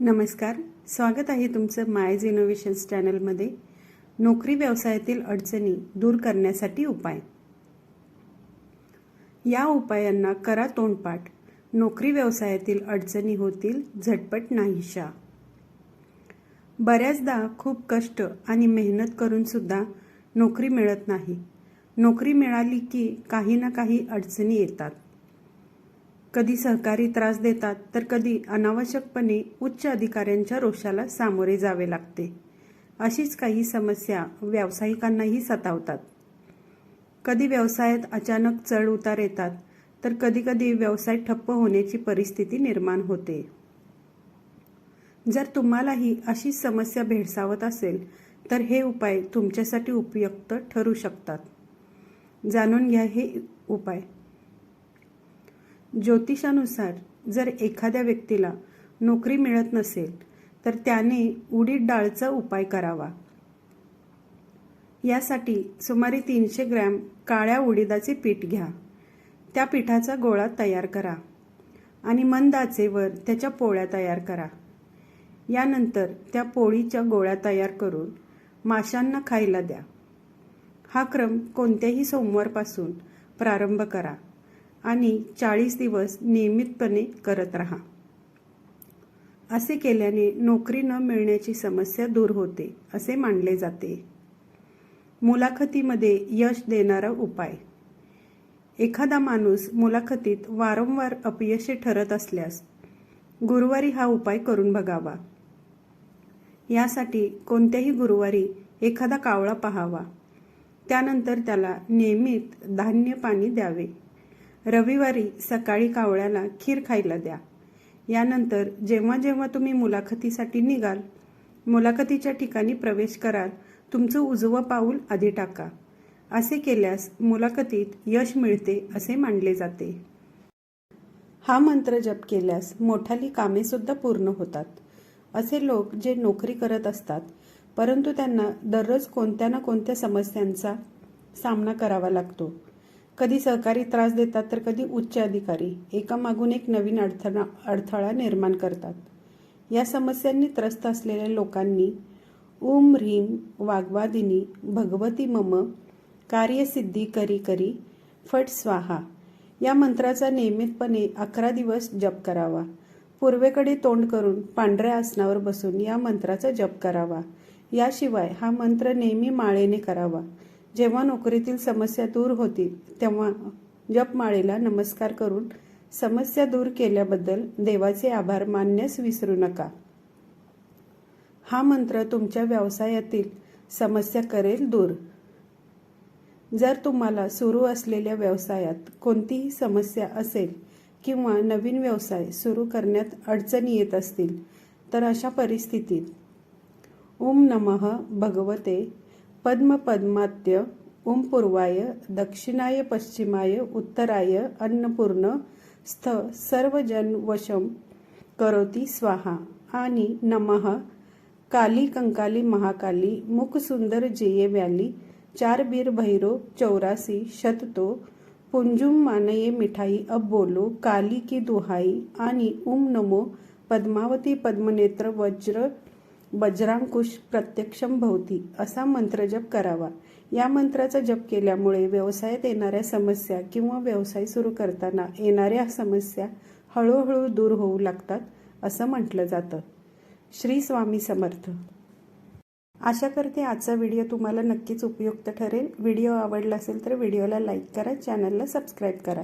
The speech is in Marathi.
नमस्कार. स्वागत आहे तुमचं मायज इनोव्हेशन्स चॅनलमध्ये नोकरी व्यवसायातील अडचणी दूर करण्यासाठी उपाय. या उपायांना करा तोंडपाठ. नोकरी व्यवसायातील अडचणी होतील झटपट नाहीशा. बऱ्याचदा खूप कष्ट आणि मेहनत करूनसुद्धा नोकरी मिळत नाही. नोकरी मिळाली की काही ना काही अडचणी येतात. कधी सहकारी त्रास देतात तर कधी अनावश्यकपणे उच्च अधिकाऱ्यांच्या रोषाला सामोरे जावे लागते. अशीच काही समस्या व्यावसायिकांनाही सतावतात. कधी व्यवसायात अचानक चढ उतार येतात तर कधीकधी व्यवसाय ठप्प होण्याची परिस्थिती निर्माण होते. जर तुम्हालाही अशी समस्या भेडसावत असेल तर हे उपाय तुमच्यासाठी उपयुक्त ठरू शकतात. जाणून घ्या हे उपाय. ज्योतिषानुसार जर एखाद्या व्यक्तीला नोकरी मिळत नसेल तर त्याने उडीद डाळचा उपाय करावा. यासाठी सुमारे तीनशे ग्रॅम काळ्या उडीदाचे पीठ घ्या. त्या पिठाचा गोळा तयार करा आणि मंद आचेवर त्याच्या पोळ्या तयार करा. यानंतर त्या पोळीच्या गोळ्या तयार करून माशांना खायला द्या. हा क्रम कोणत्याही सोमवारपासून प्रारंभ करा. आणि चाळीस दिवस नियमितपणे करत राहा. असे केल्याने नोकरी न मिळण्याची समस्या दूर होते असे मानले जाते. मुलाखतीमध्ये यश देणारा उपाय. एखादा माणूस मुलाखतीत वारंवार अपयशी ठरत असल्यास गुरुवारी हा उपाय करून बघावा. यासाठी कोणत्याही गुरुवारी एखादा कावळा पहावा. त्यानंतर त्याला नियमित धान्य पाणी द्यावे. रविवारी सकाळी कावळ्याला खीर खायला द्या. यानंतर जेव्हा जेव्हा तुम्ही मुलाखतीसाठी निघाल मुलाखतीच्या ठिकाणी प्रवेश कराल तुमचं उजवं पाऊल आधी टाका. असे केल्यास मुलाखतीत यश मिळते असे मानले जाते. हा मंत्र जप केल्यास मोठाली कामेसुद्धा पूर्ण होतात. असे लोक जे नोकरी करत असतात परंतु त्यांना दररोज कोणत्या ना कोणत्या समस्यांचा सामना करावा लागतो. कधी सहकारी त्रास देतात तर कधी उच्च अधिकारी. एकामागून एक नवीन अडथळा अडथळा निर्माण करतात. या समस्यांनी त्रस्त असलेल्या लोकांनी ओम ह्रीम वाग्वादिनी भगवती मम कार्यसिद्धी करी करी फट स्वाहा या मंत्राचा नियमितपणे अकरा दिवस जप करावा. पूर्वेकडे तोंड करून पांढऱ्या आसनावर बसून या मंत्राचा जप करावा. याशिवाय हा मंत्र नेहमी माळेने करावा. जेव्हा नोकरीतील समस्या दूर होतील तेव्हा जपमाळेला नमस्कार करून समस्या दूर केल्याबद्दल देवाचे आभार मानण्यास विसरू नका. हा मंत्र तुमच्या व्यवसायातील समस्या करेल दूर. जर तुम्हाला सुरू असलेल्या व्यवसायात कोणतीही समस्या असेल किंवा नवीन व्यवसाय सुरू करण्यात अडचणी येत असतील तर अशा परिस्थितीत ओम नमः भगवते पद्मपद्मात्य ओम पूर्वाय दक्षिणाय पश्चिमाय उत्तराय अन्नपूर्ण स्थ सर्वजन वशम करोती स्वाहा. आणि नमः काली कंकाली महाकाली मुख सुंदर जेये व्याली चार बीर भैरो चौरासी शततो पुंजुम मानये मिठाई अब बोलो काली की दुहाई आणि उम नमो पद्मावती पद्मनेत्र वज्र वज्रांकुश प्रत्यक्षम भवती असा मंत्र जप करावा. या मंत्राचा जप केल्यामुळे व्यवसायात येणाऱ्या समस्या किंवा व्यवसाय सुरू करताना येणाऱ्या समस्या हळूहळू दूर होऊ लागतात असं म्हटलं जातं. श्री स्वामी समर्थ. आशा करते आजचा व्हिडिओ तुम्हाला नक्कीच उपयुक्त ठरेल. व्हिडिओ आवडला असेल तर व्हिडिओला लाईक करा चॅनलला सबस्क्राईब करा.